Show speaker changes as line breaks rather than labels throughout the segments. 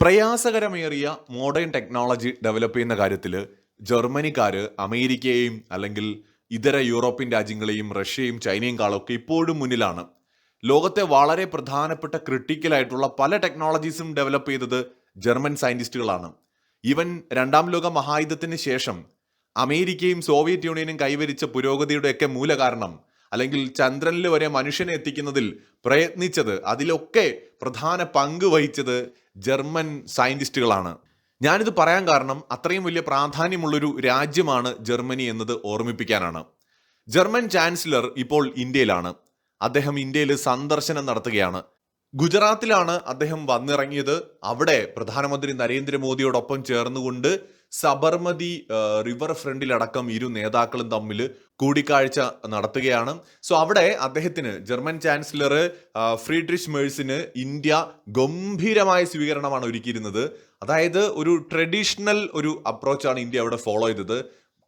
പ്രയാസകരമേറിയ modern technology develop ചെയ്യുന്ന കാര്യത്തിൽ ജർമ്മനിക്കാർ അമേരിക്കയെയും അല്ലെങ്കിൽ ഇതര യൂറോപ്യൻ രാജ്യങ്ങളെയും റഷ്യയും ചൈനയും കാളൊക്കെ ഇപ്പോഴും മുന്നിലാണ്. ലോകത്തെ വളരെ പ്രധാനപ്പെട്ട ക്രിട്ടിക്കലായിട്ടുള്ള പല ടെക്നോളജീസും ഡെവലപ്പ് ചെയ്തത് ജർമ്മൻ സയന്റിസ്റ്റുകളാണ് ഇവൻ രണ്ടാം ലോക മഹായുദ്ധത്തിന് ശേഷം അമേരിക്കയും സോവിയറ്റ് യൂണിയനും കൈവരിച്ച പുരോഗതിയുടെയൊക്കെ മൂലകാരണം അല്ലെങ്കിൽ ചന്ദ്രനിൽ വരെ മനുഷ്യനെ എത്തിക്കുന്നതിൽ പ്രയത്നിച്ചത് അതിലൊക്കെ പ്രധാന പങ്ക് വഹിച്ചത് ജർമ്മൻ സയന്റിസ്റ്റുകളാണ് ഞാനിത് പറയാൻ കാരണം അത്രയും വലിയ പ്രാധാന്യമുള്ളൊരു രാജ്യമാണ് ജർമ്മനി എന്നത് ഓർമ്മിപ്പിക്കാനാണ്. ജർമ്മൻ ചാൻസലർ ഇപ്പോൾ ഇന്ത്യയിലാണ്. അദ്ദേഹം ഇന്ത്യയിൽ സന്ദർശനം നടത്തുകയാണ്. ഗുജറാത്തിലാണ് അദ്ദേഹം വന്നിറങ്ങിയത്. അവിടെ പ്രധാനമന്ത്രി നരേന്ദ്രമോദിയോടൊപ്പം ചേർന്നുകൊണ്ട് സബർമതി റിവർ ഫ്രണ്ടിലടക്കം ഇരു നേതാക്കളും തമ്മിൽ കൂടിക്കാഴ്ച നടത്തുകയാണ്. സോ അവിടെ അദ്ദേഹത്തിന് ജർമ്മൻ ചാൻസലർ ഫ്രീഡ്രിഷ് മേഴ്സിന് ഇന്ത്യ ഗംഭീരമായ സ്വീകരണമാണ് ഒരുക്കിയിരുന്നത്. അതായത് ഒരു ട്രഡീഷണൽ ഒരു അപ്രോച്ചാണ് ഇന്ത്യ അവിടെ ഫോളോ ചെയ്തത്.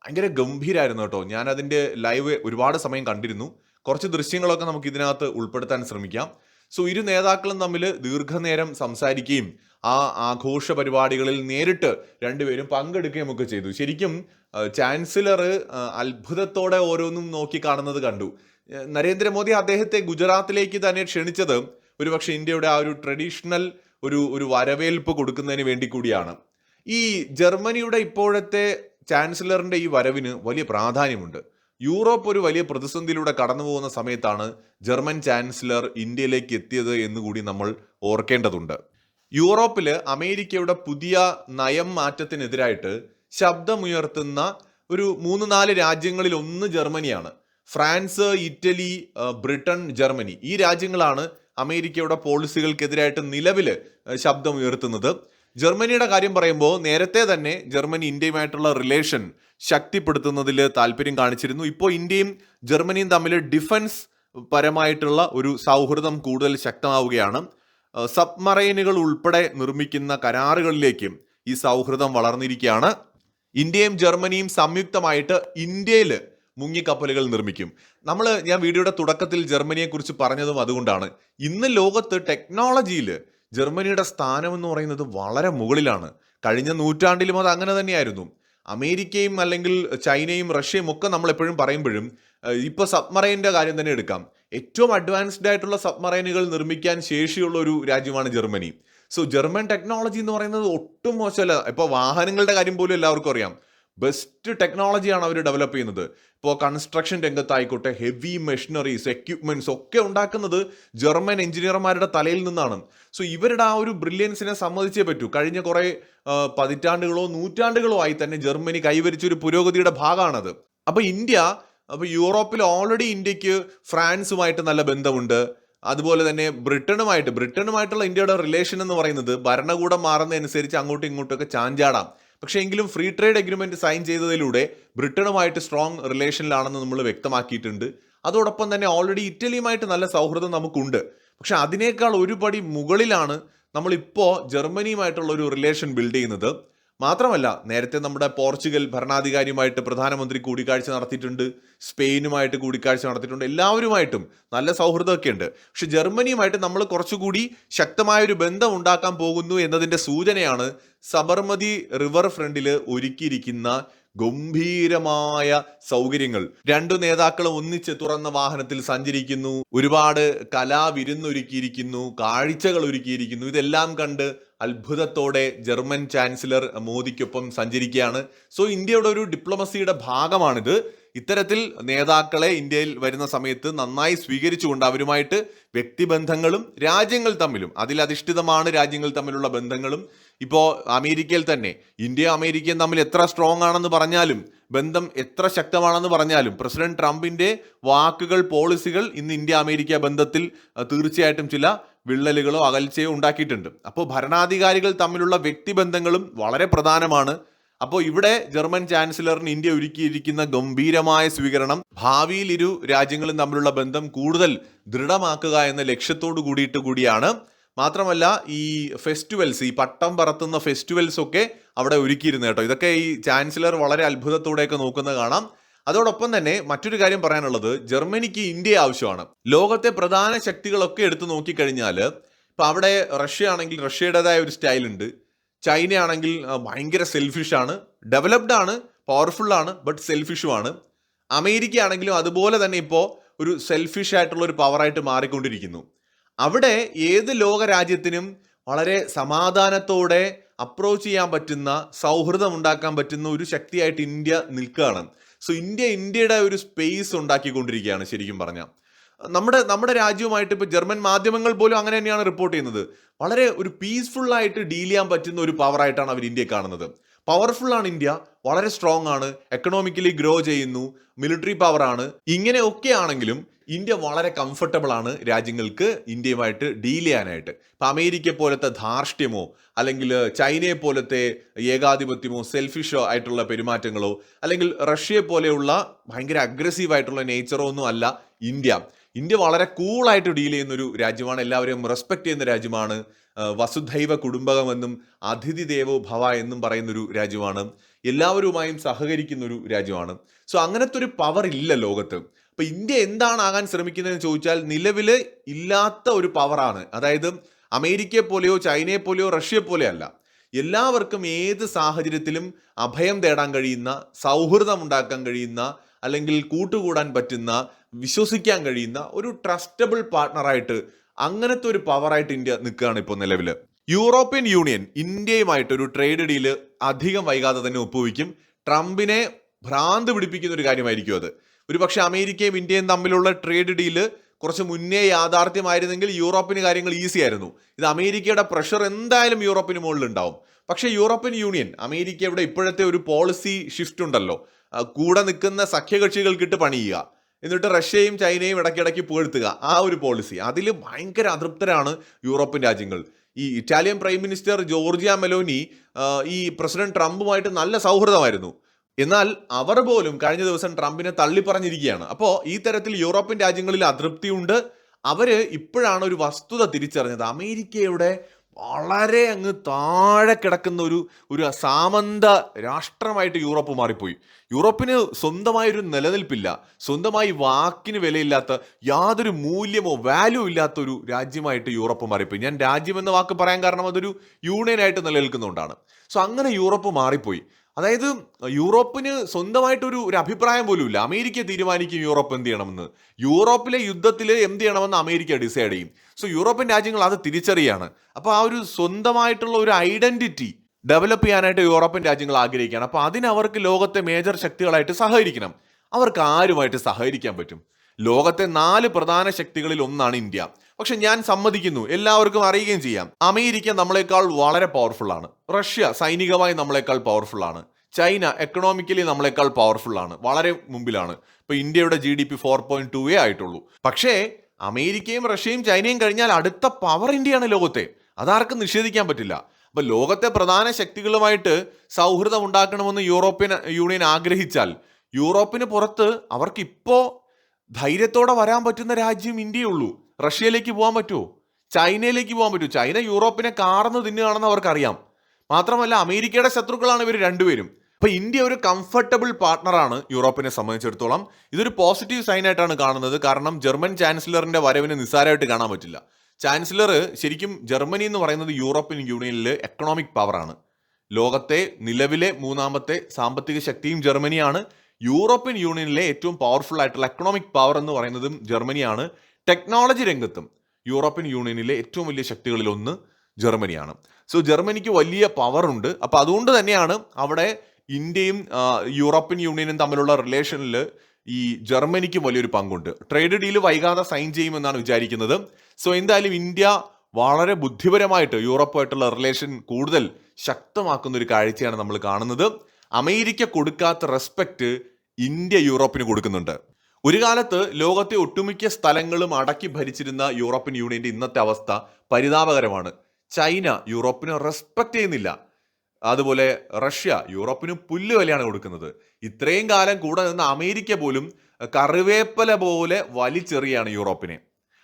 ഭയങ്കര ഗംഭീരമായിരുന്നു കേട്ടോ. ഞാൻ അതിന്റെ ലൈവ് ഒരുപാട് സമയം കണ്ടിരുന്നു. കുറച്ച് ദൃശ്യങ്ങളൊക്കെ നമുക്ക് ഇതിനകത്ത് ഉൾപ്പെടുത്താൻ ശ്രമിക്കാം. സോ ഇരു നേതാക്കളും തമ്മിൽ ദീർഘനേരം സംസാരിക്കുകയും ആ ആഘോഷ പരിപാടികളിൽ നേരിട്ട് രണ്ടുപേരും പങ്കെടുക്കുകയും ഒക്കെ ചെയ്തു. ശരിക്കും ചാൻസലർ അത്ഭുതത്തോടെ ഓരോന്നും നോക്കി കാണുന്നത് കണ്ടു. നരേന്ദ്രമോദി അദ്ദേഹത്തെ ഗുജറാത്തിലേക്ക് തന്നെ ക്ഷണിച്ചത് ഒരുപക്ഷെ ഇന്ത്യയുടെ ആ ഒരു ട്രഡീഷണൽ ഒരു ഒരു വരവേൽപ്പ് കൊടുക്കുന്നതിന് വേണ്ടി കൂടിയാണ്. ഈ ജർമ്മനിയുടെ ഇപ്പോഴത്തെ ചാൻസലറിന്റെ ഈ വരവിന് വലിയ പ്രാധാന്യമുണ്ട്. യൂറോപ്പ് ഒരു വലിയ പ്രതിസന്ധിയിലൂടെ കടന്നു പോകുന്ന സമയത്താണ് ജർമ്മൻ ചാൻസലർ ഇന്ത്യയിലേക്ക് എത്തിയത് എന്നുകൂടി നമ്മൾ ഓർക്കേണ്ടതുണ്ട്. യൂറോപ്പിൽ അമേരിക്കയുടെ പുതിയ നയം മാറ്റത്തിനെതിരായിട്ട് ശബ്ദമുയർത്തുന്ന ഒരു മൂന്ന് നാല് രാജ്യങ്ങളിൽ ഒന്ന് ജർമ്മനിയാണ്. France Italy Britain Germany. ഈ രാജ്യങ്ങളാണ് അമേരിക്കയുടെ പോളിസികൾക്കെതിരായിട്ട് നിലവിൽ ശബ്ദമുയർത്തുന്നത്. ജർമ്മനിയുടെ കാര്യം പറയുമ്പോൾ നേരത്തെ തന്നെ ജർമ്മനി ഇന്ത്യയുമായിട്ടുള്ള റിലേഷൻ ശക്തിപ്പെടുത്തുന്നതിൽ താല്പര്യം കാണിച്ചിരുന്നു. ഇപ്പോൾ ഇന്ത്യയും ജർമ്മനിയും തമ്മിൽ ഡിഫൻസ് പരമായിട്ടുള്ള ഒരു സൗഹൃദം കൂടുതൽ ശക്തമാവുകയാണ്. സബ്മറൈനുകൾ ഉൾപ്പെടെ നിർമ്മിക്കുന്ന കരാറുകളിലേക്കും ഈ സൗഹൃദം വളർന്നിരിക്കുകയാണ്. ഇന്ത്യയും ജർമ്മനിയും സംയുക്തമായിട്ട് ഇന്ത്യയിൽ മുങ്ങിക്കപ്പലുകൾ നിർമ്മിക്കും. നമ്മൾ ഞാൻ വീഡിയോയുടെ തുടക്കത്തിൽ ജർമ്മനിയെക്കുറിച്ച് പറഞ്ഞതും അതുകൊണ്ടാണ്. ഇന്ന് ലോകത്ത് ടെക്നോളജിയിൽ ജർമ്മനിയുടെ സ്ഥാനം എന്ന് പറയുന്നത് വളരെ മുകളിലാണ്. കഴിഞ്ഞ നൂറ്റാണ്ടിലും അത് അങ്ങനെ തന്നെയായിരുന്നു. അമേരിക്കയും അല്ലെങ്കിൽ ചൈനയും റഷ്യയും ഒക്കെ നമ്മൾ എപ്പോഴും പറയുമ്പോഴും ഇപ്പോൾ ഇപ്പൊ സബ്മറൈന്റെ കാര്യം തന്നെ എടുക്കാം. ഏറ്റവും അഡ്വാൻസ്ഡ് ആയിട്ടുള്ള സബ്മറൈനുകൾ നിർമ്മിക്കാൻ ശേഷിയുള്ള ഒരു രാജ്യമാണ് ജർമ്മനി. സോ ജർമ്മൻ ടെക്നോളജി എന്ന് പറയുന്നത് ഒട്ടും മോശമല്ല. ഇപ്പോൾ വാഹനങ്ങളുടെ കാര്യം പോലും എല്ലാവർക്കും അറിയാം. ബെസ്റ്റ് ടെക്നോളജിയാണ് അവർ ഡെവലപ്പ് ചെയ്യുന്നത്. ഇപ്പോൾ കൺസ്ട്രക്ഷൻ രംഗത്തായിക്കോട്ടെ ഹെവി മെഷീനറീസ് എക്യുപ്മെന്റ്സ് ഒക്കെ ഉണ്ടാക്കുന്നത് ജർമ്മൻ എഞ്ചിനീയർമാരുടെ തലയിൽ നിന്നാണ്. സോ ഇവരുടെ ആ ഒരു ബ്രില്യൻസിനെ സമ്മതിച്ചേ പറ്റൂ. കഴിഞ്ഞ കുറേ പതിറ്റാണ്ടുകളോ നൂറ്റാണ്ടുകളോ ആയി തന്നെ ജർമ്മനി കൈവരിച്ച ഒരു പുരോഗതിയുടെ ഭാഗമാണത്. അപ്പോൾ ഇന്ത്യ അപ്പോൾ യൂറോപ്പിൽ ഓൾറെഡി ഇന്ത്യയ്ക്ക് ഫ്രാൻസുമായിട്ട് നല്ല ബന്ധമുണ്ട്. അതുപോലെ തന്നെ ബ്രിട്ടനുമായിട്ട് ബ്രിട്ടനുമായിട്ടുള്ള ഇന്ത്യയുടെ റിലേഷൻ എന്ന് പറയുന്നത് ഭരണകൂടം മാറുന്നതനുസരിച്ച് അങ്ങോട്ടും ഇങ്ങോട്ടും ഒക്കെ ചാഞ്ചാടാം. പക്ഷേ എങ്കിലും ഫ്രീ ട്രേഡ് എഗ്രിമെന്റ് സൈൻ ചെയ്തതിലൂടെ ബ്രിട്ടനുമായിട്ട് സ്ട്രോങ് റിലേഷനിലാണെന്ന് നമ്മൾ വ്യക്തമാക്കിയിട്ടുണ്ട്. അതോടൊപ്പം തന്നെ ഓൾറെഡി ഇറ്റലിയുമായിട്ട് നല്ല സൗഹൃദം നമുക്കുണ്ട്. പക്ഷെ അതിനേക്കാൾ ഒരുപടി മുകളിലാണ് നമ്മളിപ്പോൾ ജർമ്മനിയുമായിട്ടുള്ള ഒരു റിലേഷൻ ബിൽഡ് ചെയ്യുന്നത്. മാത്രമല്ല നേരത്തെ നമ്മുടെ പോർച്ചുഗൽ ഭരണാധികാരിയുമായിട്ട് പ്രധാനമന്ത്രി കൂടിക്കാഴ്ച നടത്തിയിട്ടുണ്ട് സ്പെയിനുമായിട്ട് കൂടിക്കാഴ്ച നടത്തിയിട്ടുണ്ട് എല്ലാവരുമായിട്ടും നല്ല സൗഹൃദമൊക്കെ ഉണ്ട്. പക്ഷെ ജർമ്മനിയുമായിട്ട് നമ്മൾ കുറച്ചുകൂടി ശക്തമായ ഒരു ബന്ധം ഉണ്ടാക്കാൻ പോകുന്നു എന്നതിന്റെ സൂചനയാണ് സബർമതി റിവർ ഫ്രണ്ടിൽ ഒരുക്കിയിരിക്കുന്ന ഗംഭീരമായ സൗകര്യങ്ങൾ. രണ്ടു നേതാക്കളും ഒന്നിച്ച് തുറന്ന വാഹനത്തിൽ സഞ്ചരിക്കുന്നു ഒരുപാട് കലാവിരുന്നൊരുക്കിയിരിക്കുന്നു കാഴ്ചകൾ ഒരുക്കിയിരിക്കുന്നു. ഇതെല്ലാം കണ്ട് അത്ഭുതത്തോടെ ജർമ്മൻ ചാൻസലർ മോദിക്കൊപ്പം സഞ്ചരിക്കുകയാണ്. സോ ഇന്ത്യയുടെ ഒരു ഡിപ്ലോമസിയുടെ ഭാഗമാണിത്. ഇത്തരത്തിൽ നേതാക്കളെ ഇന്ത്യയിൽ വരുന്ന സമയത്ത് നന്നായി സ്വീകരിച്ചുകൊണ്ട് അവരുമായിട്ട് വ്യക്തിബന്ധങ്ങളും രാജ്യങ്ങൾ തമ്മിലും അതിലധിഷ്ഠിതമാണ് രാജ്യങ്ങൾ തമ്മിലുള്ള ബന്ധങ്ങളും. ഇപ്പോൾ അമേരിക്കയിൽ തന്നെ ഇന്ത്യ അമേരിക്കയും തമ്മിൽ എത്ര സ്ട്രോങ് ആണെന്ന് പറഞ്ഞാലും ബന്ധം എത്ര ശക്തമാണെന്ന് പറഞ്ഞാലും പ്രസിഡന്റ് ട്രംപിന്റെ വാക്കുകൾ പോളിസികൾ ഇന്ന് ഇന്ത്യ അമേരിക്ക ബന്ധത്തിൽ തീർച്ചയായിട്ടും ചില വിള്ളലുകളോ അകൽച്ചയോ ഉണ്ടാക്കിയിട്ടുണ്ട്. അപ്പോൾ ഭരണാധികാരികൾ തമ്മിലുള്ള വ്യക്തിബന്ധങ്ങളും വളരെ പ്രധാനമാണ്. അപ്പോൾ ഇവിടെ ജർമ്മൻ ചാൻസലറിന് ഇന്ത്യ ഒരുക്കിയിരിക്കുന്ന ഗംഭീരമായ സ്വീകരണം ഭാവിയിൽ ഇരു രാജ്യങ്ങളും തമ്മിലുള്ള ബന്ധം കൂടുതൽ ദൃഢമാക്കുക എന്ന ലക്ഷ്യത്തോടു കൂടിയിട്ട് കൂടിയാണ്. മാത്രമല്ല ഈ ഫെസ്റ്റിവൽസ് ഈ പട്ടം പറത്തുന്ന ഫെസ്റ്റിവൽസ് ഒക്കെ അവിടെ ഒരുക്കിയിരുന്നു കേട്ടോ. ഇതൊക്കെ ഈ ചാൻസലർ വളരെ അത്ഭുതത്തോടെയൊക്കെ നോക്കുന്നത് കാണാം. അതോടൊപ്പം തന്നെ മറ്റൊരു കാര്യം പറയാനുള്ളത് ജർമ്മനിക്ക് ഇന്ത്യ ആവശ്യമാണ്. ലോകത്തെ പ്രധാന ശക്തികളൊക്കെ എടുത്തു നോക്കിക്കഴിഞ്ഞാൽ ഇപ്പം അവിടെ റഷ്യ ആണെങ്കിൽ റഷ്യയുടേതായ ഒരു സ്റ്റൈലുണ്ട്. ചൈന ആണെങ്കിൽ ഭയങ്കര സെൽഫിഷ് ആണ്. ഡെവലപ്ഡ് ആണ് പവർഫുൾ ആണ് ബട്ട് സെൽഫിഷുമാണ് അമേരിക്ക ആണെങ്കിലും അതുപോലെ തന്നെ ഇപ്പോൾ ഒരു സെൽഫിഷ് ആയിട്ടുള്ള ഒരു പവറായിട്ട് മാറിക്കൊണ്ടിരിക്കുന്നു. അവിടെ ഏത് ലോക രാജ്യത്തിനും വളരെ സമാധാനത്തോടെ അപ്രോച്ച് ചെയ്യാൻ പറ്റുന്ന സൗഹൃദം ഉണ്ടാക്കാൻ പറ്റുന്ന ഒരു ശക്തിയായിട്ട് ഇന്ത്യ നിൽക്കുകയാണ്. സോ ഇന്ത്യ ഇന്ത്യയുടെ ഒരു സ്പേസ് ഉണ്ടാക്കിക്കൊണ്ടിരിക്കുകയാണ് ശരിക്കും പറഞ്ഞാൽ നമ്മുടെ നമ്മുടെ രാജ്യവുമായിട്ട് ഇപ്പോൾ ജർമ്മൻ മാധ്യമങ്ങൾ പോലും അങ്ങനെ തന്നെയാണ് റിപ്പോർട്ട് ചെയ്യുന്നത്. വളരെ ഒരു പീസ്ഫുൾ ആയിട്ട് ഡീൽ ചെയ്യാൻ പറ്റുന്ന ഒരു പവറായിട്ടാണ് അവർ ഇന്ത്യയെ കാണുന്നത്. പവർഫുൾ ആണ് ഇന്ത്യ വളരെ സ്ട്രോങ് ആണ് എക്കണോമിക്കലി ഗ്രോ ചെയ്യുന്നു മിലിറ്ററി പവർ ആണ്. ഇങ്ങനെയൊക്കെ ആണെങ്കിലും ഇന്ത്യ വളരെ കംഫർട്ടബിൾ ആണ് രാജ്യങ്ങൾക്ക് ഇന്ത്യയുമായിട്ട് ഡീൽ ചെയ്യാനായിട്ട്. ഇപ്പം അമേരിക്ക പോലത്തെ ധാർഷ്ട്യമോ അല്ലെങ്കിൽ ചൈനയെ പോലത്തെ ഏകാധിപത്യമോ സെൽഫിഷോ ആയിട്ടുള്ള പെരുമാറ്റങ്ങളോ അല്ലെങ്കിൽ റഷ്യയെ പോലെയുള്ള ഭയങ്കര അഗ്രസീവ് ആയിട്ടുള്ള നേച്ചറോ ഒന്നും അല്ല ഇന്ത്യ. ഇന്ത്യ വളരെ കൂളായിട്ട് ഡീൽ ചെയ്യുന്ന ഒരു രാജ്യമാണ് എല്ലാവരെയും റെസ്പെക്ട് ചെയ്യുന്ന രാജ്യമാണ് വസുധൈവ കുടുംബകമെന്നും അതിഥി ദേവോ ഭവ എന്നും പറയുന്നൊരു രാജ്യമാണ് എല്ലാവരുമായും സഹകരിക്കുന്ന ഒരു രാജ്യമാണ്. സോ അങ്ങനത്തെ ഒരു പവർ ഇല്ല ലോകത്ത്. അപ്പൊ ഇന്ത്യ എന്താണ് ആകാൻ ശ്രമിക്കുന്നതെന്ന് ചോദിച്ചാൽ നിലവിൽ ഇല്ലാത്ത ഒരു പവറാണ്. അതായത് അമേരിക്കയെ പോലെയോ ചൈനയെ പോലെയോ റഷ്യയെ പോലെയോ അല്ല. എല്ലാവർക്കും ഏത് സാഹചര്യത്തിലും അഭയം തേടാൻ കഴിയുന്ന സൗഹൃദം ഉണ്ടാക്കാൻ കഴിയുന്ന അല്ലെങ്കിൽ കൂട്ടുകൂടാൻ പറ്റുന്ന വിശ്വസിക്കാൻ കഴിയുന്ന ഒരു ട്രസ്റ്റബിൾ പാർട്ട്ണറായിട്ട് അങ്ങനത്തെ ഒരു പവറായിട്ട് ഇന്ത്യ നിൽക്കുകയാണ് ഇപ്പോൾ നിലവിൽ യൂറോപ്യൻ യൂണിയൻ ഇന്ത്യയുമായിട്ട് ഒരു ട്രേഡ് ഡീൽ അധികം വൈകാതെ തന്നെ ഒപ്പുവയ്ക്കും. ട്രംപിനെ ഭ്രാന്ത് പിടിപ്പിക്കുന്ന ഒരു കാര്യമായിരിക്കും അത്. ഒരു പക്ഷേ അമേരിക്കയും ഇന്ത്യയും തമ്മിലുള്ള ട്രേഡ് ഡീൽ കുറച്ച് മുന്നേ യാഥാർത്ഥ്യമായിരുന്നെങ്കിൽ യൂറോപ്പിന് കാര്യങ്ങൾ ഈസി ആയിരുന്നു. ഇത് അമേരിക്കയുടെ പ്രഷർ എന്തായാലും യൂറോപ്പിന് മുകളിൽ ഉണ്ടാവും പക്ഷേ യൂറോപ്യൻ യൂണിയൻ അമേരിക്കയുടെ ഇപ്പോഴത്തെ ഒരു പോളിസി ഷിഫ്റ്റ് ഉണ്ടല്ലോ. കൂടെ നിൽക്കുന്ന സഖ്യകക്ഷികൾക്കിട്ട് പണിയുക. എന്നിട്ട് റഷ്യയും ചൈനയും ഇടയ്ക്കിടയ്ക്ക് പുകഴ്ത്തുക. ആ ഒരു പോളിസി അതിൽ ഭയങ്കര അതൃപ്തരാണ് യൂറോപ്യൻ രാജ്യങ്ങൾ. ഈ Italian prime minister Giorgia Meloni ഈ പ്രസിഡന്റ് ട്രംപുമായിട്ട് നല്ല സൗഹൃദമായിരുന്നു. എന്നാൽ അവർ പോലും കഴിഞ്ഞ ദിവസം ട്രംപിനെ തള്ളിപ്പറഞ്ഞിരിക്കുകയാണ്. അപ്പോൾ ഈ തരത്തിൽ യൂറോപ്യൻ രാജ്യങ്ങളിൽ അതൃപ്തിയുണ്ട്. അവർ ഇപ്പോഴാണ് ഒരു വസ്തുത തിരിച്ചറിഞ്ഞത്. അമേരിക്കയുടെ വളരെ അങ്ങ് താഴെ കിടക്കുന്ന ഒരു ഒരു സാമന്ത രാഷ്ട്രമായിട്ട് യൂറോപ്പ് മാറിപ്പോയി. യൂറോപ്പിന് സ്വന്തമായൊരു നിലനിൽപ്പില്ല. സ്വന്തമായി വാക്കിന് വിലയില്ലാത്ത യാതൊരു മൂല്യമോ വാല്യൂ ഇല്ലാത്ത ഒരു രാജ്യമായിട്ട് യൂറോപ്പ് മാറിപ്പോയി. ഞാൻ രാജ്യം എന്ന വാക്ക് പറയാൻ കാരണം അതൊരു യൂണിയനായിട്ട് നിലനിൽക്കുന്നതുകൊണ്ടാണ്. സോ അങ്ങനെ യൂറോപ്പ് മാറിപ്പോയി. അതായത് യൂറോപ്പിന് സ്വന്തമായിട്ടൊരു ഒരു അഭിപ്രായം പോലും ഇല്ല അമേരിക്ക തീരുമാനിക്കും യൂറോപ്പ് എന്ത് ചെയ്യണമെന്ന്. യൂറോപ്പിലെ യുദ്ധത്തിൽ എന്ത് ചെയ്യണമെന്ന് അമേരിക്ക ഡിസൈഡ് ചെയ്യും. സോ യൂറോപ്യൻ രാജ്യങ്ങൾ അത് തിരിച്ചറിയാണ്. അപ്പോൾ ആ ഒരു സ്വന്തമായിട്ടുള്ള ഒരു ഐഡന്റിറ്റി ഡെവലപ്പ് ചെയ്യാനായിട്ട് യൂറോപ്യൻ രാജ്യങ്ങൾ ആഗ്രഹിക്കുകയാണ്. അപ്പോൾ അതിനവർക്ക് ലോകത്തെ മേജർ ശക്തികളായിട്ട് സഹകരിക്കണം. അവർക്ക് ആരുമായിട്ട് സഹകരിക്കാൻ പറ്റും? ലോകത്തെ നാല് പ്രധാന ശക്തികളിൽ ഒന്നാണ് ഇന്ത്യ. പക്ഷെ ഞാൻ സമ്മതിക്കുന്നു. എല്ലാവർക്കും അറിയുകയും ചെയ്യാം. അമേരിക്ക നമ്മളെക്കാൾ വളരെ പവർഫുൾ ആണ്. റഷ്യ സൈനികമായി നമ്മളെക്കാൾ പവർഫുൾ ആണ്. ചൈന എക്കണോമിക്കലി നമ്മളെക്കാൾ പവർഫുൾ ആണ്. വളരെ മുമ്പിലാണ്. ഇപ്പൊ ഇന്ത്യയുടെ G D P four point two ആയിട്ടുള്ളൂ. പക്ഷേ അമേരിക്കയും റഷ്യയും ചൈനയും കഴിഞ്ഞാൽ അടുത്ത പവർ ഇന്ത്യയാണ് ലോകത്തെ. അതാർക്കും നിഷേധിക്കാൻ പറ്റില്ല. അപ്പൊ ലോകത്തെ പ്രധാന ശക്തികളുമായിട്ട് സൗഹൃദം ഉണ്ടാക്കണമെന്ന് യൂറോപ്യൻ യൂണിയൻ ആഗ്രഹിച്ചാൽ യൂറോപ്പിന് പുറത്ത് അവർക്ക് ഇപ്പോ ധൈര്യത്തോടെ വരാൻ പറ്റുന്ന രാജ്യം ഇന്ത്യയേ ഉള്ളൂ. റഷ്യയിലേക്ക് പോകാൻ പറ്റുമോ? ചൈനയിലേക്ക് പോകാൻ പറ്റുമോ? ചൈന യൂറോപ്പിനെ കാർന്ന് തിന്നുകയാണെന്ന് അവർക്കറിയാം. മാത്രമല്ല അമേരിക്കയുടെ ശത്രുക്കളാണ് ഇവർ രണ്ടുപേരും. അപ്പോൾ ഇന്ത്യ ഒരു കംഫർട്ടബിൾ പാർട്ണറാണ് യൂറോപ്പിനെ സംബന്ധിച്ചിടത്തോളം. ഇതൊരു പോസിറ്റീവ് സൈൻ ആയിട്ടാണ് കാണുന്നത്. കാരണം ജർമ്മൻ ചാൻസലറിന്റെ വരവിന് നിസ്സാരമായിട്ട് കാണാൻ പറ്റില്ല. ചാൻസലർ ശരിക്കും ജർമ്മനി എന്ന് പറയുന്നത് യൂറോപ്യൻ യൂണിയനിലെ എക്കണോമിക് പവറാണ് ലോകത്തെ നിലവിലെ മൂന്നാമത്തെ സാമ്പത്തിക ശക്തിയും ജർമ്മനിയാണ്. യൂറോപ്യൻ യൂണിയനിലെ ഏറ്റവും പവർഫുൾ ആയിട്ടുള്ള എക്കണോമിക് പവർ എന്ന് പറയുന്നതും ജർമ്മനിയാണ്. ടെക്നോളജി രംഗത്തും യൂറോപ്യൻ യൂണിയനിലെ ഏറ്റവും വലിയ ശക്തികളിൽ ഒന്ന് ജർമ്മനിയാണ്. സോ ജർമ്മനിക്ക് വലിയ പവർ ഉണ്ട്. അപ്പോൾ അതുകൊണ്ട് തന്നെയാണ് അവിടെ ഇന്ത്യയും യൂറോപ്യൻ യൂണിയനും തമ്മിലുള്ള റിലേഷനിൽ ഈ ജർമ്മനിക്ക് വലിയൊരു പങ്കുണ്ട്. ട്രേഡ് ഡീൽ വൈകാതെ സൈൻ ചെയ്യുമെന്നാണ് വിചാരിക്കുന്നത്. സോ എന്തായാലും ഇന്ത്യ വളരെ ബുദ്ധിപരമായിട്ട് യൂറോപ്പുമായിട്ടുള്ള റിലേഷൻ കൂടുതൽ ശക്തമാക്കുന്ന ഒരു കാഴ്ചയാണ് നമ്മൾ കാണുന്നത്. അമേരിക്ക കൊടുക്കാത്ത റെസ്പെക്റ്റ് ഇന്ത്യ യൂറോപ്പിന് കൊടുക്കുന്നുണ്ട്. ഒരു കാലത്ത് ലോകത്തെ ഒട്ടുമിക്ക സ്ഥലങ്ങളും അടക്കി ഭരിച്ചിരുന്ന യൂറോപ്യൻ യൂണിയന്റെ ഇന്നത്തെ അവസ്ഥ പരിതാപകരമാണ്. ചൈന യൂറോപ്പിനെ റെസ്പെക്ട് ചെയ്യുന്നില്ല. അതുപോലെ റഷ്യ യൂറോപ്പിന് പുല്ല് വിലയാണ് കൊടുക്കുന്നത്. ഇത്രയും കാലം കൂടെ നിന്ന് അമേരിക്ക പോലും കറിവേപ്പല പോലെ വലിച്ചെറിയാണ് യൂറോപ്പിനെ.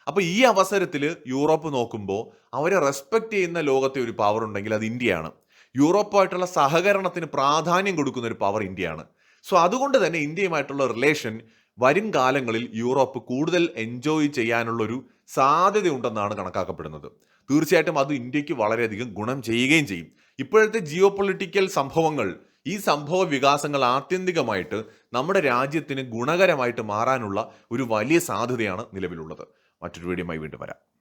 അപ്പൊ ഈ അവസരത്തിൽ യൂറോപ്പ് നോക്കുമ്പോൾ അവരെ റെസ്പെക്ട് ചെയ്യുന്ന ലോകത്തെ ഒരു പവർ ഉണ്ടെങ്കിൽ അത് ഇന്ത്യയാണ്. യൂറോപ്പുമായിട്ടുള്ള സഹകരണത്തിന് പ്രാധാന്യം കൊടുക്കുന്ന ഒരു പവർ ഇന്ത്യയാണ്. സോ അതുകൊണ്ട് തന്നെ ഇന്ത്യയുമായിട്ടുള്ള റിലേഷൻ വരും കാലങ്ങളിൽ യൂറോപ്പ് കൂടുതൽ എൻജോയ് ചെയ്യാനുള്ള ഒരു സാധ്യതയുണ്ടെന്നാണ് കണക്കാക്കപ്പെടുന്നത്. തീർച്ചയായിട്ടും അത് ഇന്ത്യയ്ക്ക് വളരെയധികം ഗുണം ചെയ്യുകയും ചെയ്യും. ഇപ്പോഴത്തെ ജിയോ പൊളിറ്റിക്കൽ സംഭവങ്ങൾ ഈ സംഭവ വികാസങ്ങൾ ആത്യന്തികമായിട്ട് നമ്മുടെ രാജ്യത്തിന് ഗുണകരമായിട്ട് മാറാനുള്ള ഒരു വലിയ സാധ്യതയാണ് നിലവിലുള്ളത്. മറ്റൊരു വീഡിയോയുമായി വീണ്ടും വരാം.